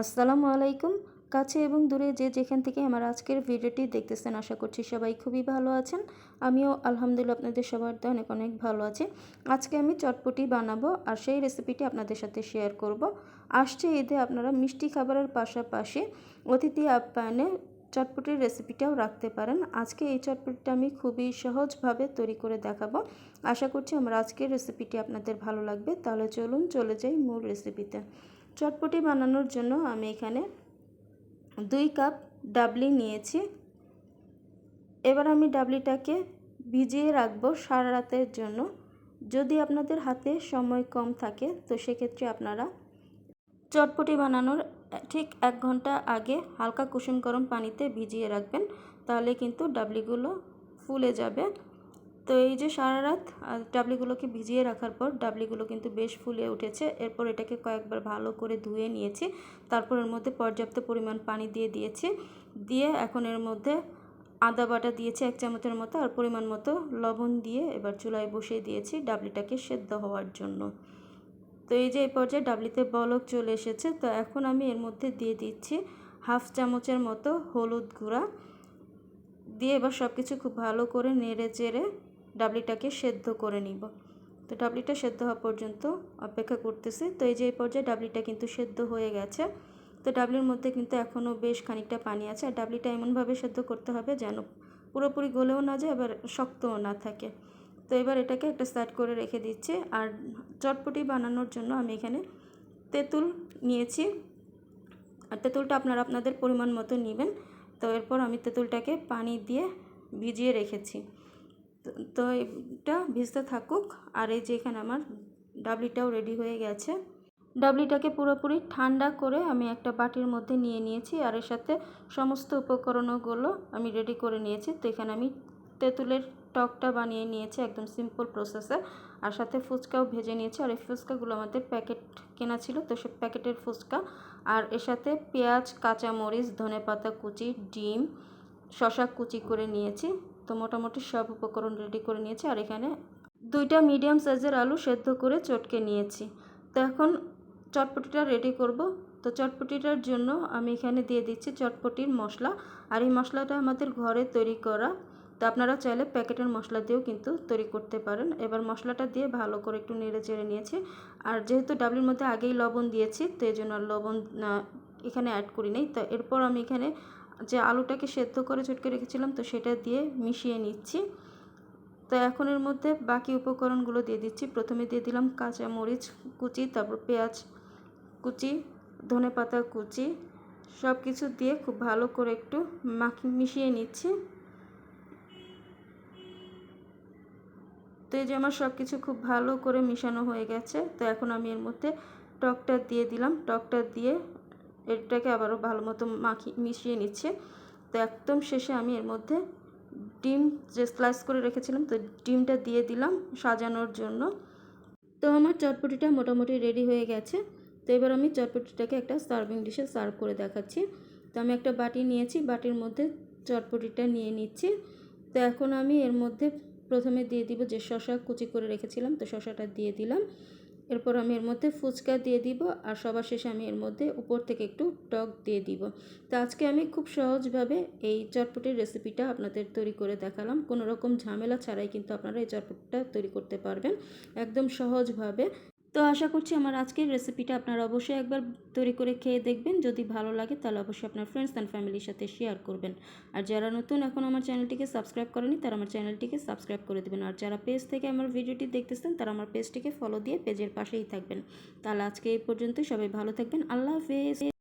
আসসালামু আলাইকুম। কাছে এবং দূরে যে যেখান থেকে আমার আজকের ভিডিওটি দেখতেছেন, আশা করছি সবাই খুবই ভালো আছেন। আমিও আলহামদুলিল্লাহ আপনাদের সবার তো অনেক অনেক ভালো আছি। আজকে আমি চটপটি বানাবো আর সেই রেসিপিটি আপনাদের সাথে শেয়ার করব। আসছে ঈদে আপনারা মিষ্টি খাবারের পাশাপাশি অতিথি আপ্যায়নে চটপটির রেসিপিটাও রাখতে পারেন। আজকে এই চটপটিটা আমি খুবই সহজভাবে তৈরি করে দেখাবো। আশা করছি আমার আজকের রেসিপিটি আপনাদের ভালো লাগবে। তাহলে চলুন চলে যাই মূল রেসিপিতে। চটপটি বানানোর জন্য আমি এখানে দুই কাপ ডাবলি নিয়েছি। এবার আমি ডাবলিটাকে ভিজিয়ে রাখব সারা রাতের জন্য। যদি আপনাদের হাতে সময় কম থাকে, তো সেক্ষেত্রে আপনারা চটপটি বানানোর ঠিক এক ঘণ্টা আগে হালকা কুসুম গরম পানিতে ভিজিয়ে রাখবেন, তাহলে কিন্তু ডাবলিগুলো ফুলে যাবে। তো এই যে সারা রাত ডাবলিগুলোকে ভিজিয়ে রাখার পর ডাবলিগুলো কিন্তু বেশ ফুলে উঠেছে। এরপর এটাকে কয়েকবার ভালো করে ধুয়ে নিয়েছি। তারপর এর মধ্যে পর্যাপ্ত পরিমাণ পানি দিয়ে দিয়েছি। দিয়ে এখন এর মধ্যে আদা বাটা দিয়েছি এক চামচের মতো, আর পরিমাণ মতো লবণ দিয়ে এবার চুলায় বসিয়ে দিয়েছি ডাবলিটাকে সেদ্ধ হওয়ার জন্য। তো এই যে এই পর্যায়ে ডাবলিতে বলক চলে এসেছে। তো এখন আমি এর মধ্যে দিয়ে দিচ্ছি হাফ চামচের মতো হলুদ গুঁড়া। দিয়ে এবার সব কিছু খুব ভালো করে নেড়ে চেড়ে ডাবলিটাকে সেদ্ধ করে নিব। তো ডাবলিটা সেদ্ধ হওয়া পর্যন্ত অপেক্ষা করতেছি। তো এই যে এই পর্যায়ে ডাবলিটা কিন্তু সেদ্ধ হয়ে গেছে। তো ডাবলির মধ্যে কিন্তু এখনও বেশ খানিকটা পানি আছে। আর ডাবলিটা এমনভাবে সেদ্ধ করতে হবে যেন পুরোপুরি গলেও না যায়, আবার শক্তও না থাকে। তো এবার এটাকে একটা সাইড করে রেখে দিচ্ছি। আর চটপটি বানানোর জন্য আমি এখানে তেঁতুল নিয়েছি। আর তেঁতুলটা আপনারা আপনাদের পরিমাণ মতো নেবেন। তো এরপর আমি তেঁতুলটাকে পানি দিয়ে ভিজিয়ে রেখেছি। তো এটা ভিজতে থাকুক। আর এই যে এখানে আমার ডাবলিটাও রেডি হয়ে গেছে। ডাবলিটাকে পুরোপুরি ঠান্ডা করে আমি একটা বাটির মধ্যে নিয়ে নিয়েছি। আর এর সাথে সমস্ত উপকরণগুলো আমি রেডি করে নিয়েছি। তো এখানে আমি তেঁতুলের টকটা বানিয়ে নিয়েছি একদম সিম্পল প্রসেসে আর সাথে ফুচকাও ভেজে নিয়েছি। আর এই ফুচকাগুলো আমাদের প্যাকেট কেনা ছিল, তো সে প্যাকেটের ফুচকা। আর এর সাথে পেঁয়াজ, কাঁচামরিচ ধনে পাতা কুচি, ডিম, শশা কুচি করে নিয়েছি। তো মোটামুটি সব উপকরণ রেডি করে নিয়েছি। আর এখানে দুইটা মিডিয়াম সাইজের আলু সেদ্ধ করে চটকে নিয়েছি। তো এখন চটপটিটা রেডি করব। তো চটপটিটার জন্য আমি এখানে দিয়ে দিচ্ছি চটপটির মশলা। আর এই মশলাটা আমাদের ঘরে তৈরি করা। তো আপনারা চাইলে প্যাকেটের মশলা দিয়েও কিন্তু তৈরি করতে পারেন। এবার মশলাটা দিয়ে ভালো করে একটু নেড়ে চেড়ে নিয়েছি। আর যেহেতু ডাবলির মধ্যে আগেই লবণ দিয়েছি, তো এই জন্য লবণ এখানে অ্যাড করি নেই। তো এরপর আমি এখানে যে আলুটাকে সেদ্ধ করে চটকে রেখেছিলাম, তো সেটা দিয়ে মিশিয়ে নিচ্ছি। তো এখন এর মধ্যে বাকি উপকরণগুলো দিয়ে দিচ্ছি। প্রথমে দিয়ে দিলাম কাঁচা মরিচ কুচি, তারপর পেঁয়াজ কুচি, ধনে পাতা কুচি সব কিছু দিয়ে খুব ভালো করে একটু মাখি, মিশিয়ে নিচ্ছি। তো এই যে আমার সব কিছু খুব ভালো করে মিশানো হয়ে গেছে, তো এখন আমি এর মধ্যে টকটা দিয়ে দিলাম। টকটা দিয়ে এটাকে আবারও ভালো মতো মাখি, মিশিয়ে নিচ্ছে। তো একদম শেষে আমি এর মধ্যে ডিম যে স্লাইস করে রেখেছিলাম, তো ডিমটা দিয়ে দিলাম সাজানোর জন্য। তো আমার চটপটিটা মোটামুটি রেডি হয়ে গেছে। তো এবার আমি চটপটিটাকে একটা সার্ভিং ডিশে সার্ভ করে দেখাচ্ছি। তো আমি একটা বাটি নিয়েছি, বাটির মধ্যে চটপটিটা নিয়ে নিচ্ছি। তো এখন আমি এর মধ্যে প্রথমে দিয়ে দিব যে শশা কুচি করে রেখেছিলাম, তো শশাটা দিয়ে দিলাম। এরপর আমি এর মধ্যে ফুচকা দিয়ে দিব আর সবার শেষে আমি এর মধ্যে উপর থেকে একটু টক দিয়ে দিব। তো আজকে আমি খুব সহজভাবে এই চটপটির রেসিপিটা আপনাদের তৈরি করে দেখালাম। কোনো রকম ঝামেলা ছাড়াই কিন্তু আপনারা এই চটপটিটা তৈরি করতে পারবেন। একদম সহজভাবে। তো আশা করছি আমার আজকের রেসিপিটা আপনারা অবশ্যই একবার তৈরি করে খেয়ে দেখবেন। যদি ভালো লাগে, তাহলে অবশ্যই আপনার ফ্রেন্ডস অ্যান্ড ফ্যামিলির সাথে শেয়ার করবেন। আর যারা নতুন এখন আমার চ্যানেলটিকে সাবস্ক্রাইব করেনি, তারা আমার চ্যানেলটিকে সাবস্ক্রাইব করে দেবেন। আর যারা পেজ থেকে আমার ভিডিওটি দেখতেছেন, তারা আমার পেজটিকে ফলো দিয়ে পেজের পাশেই থাকবেন। তাহলে আজকে এই পর্যন্তই। সবাই ভালো থাকবেন। আল্লাহ হাফেজ।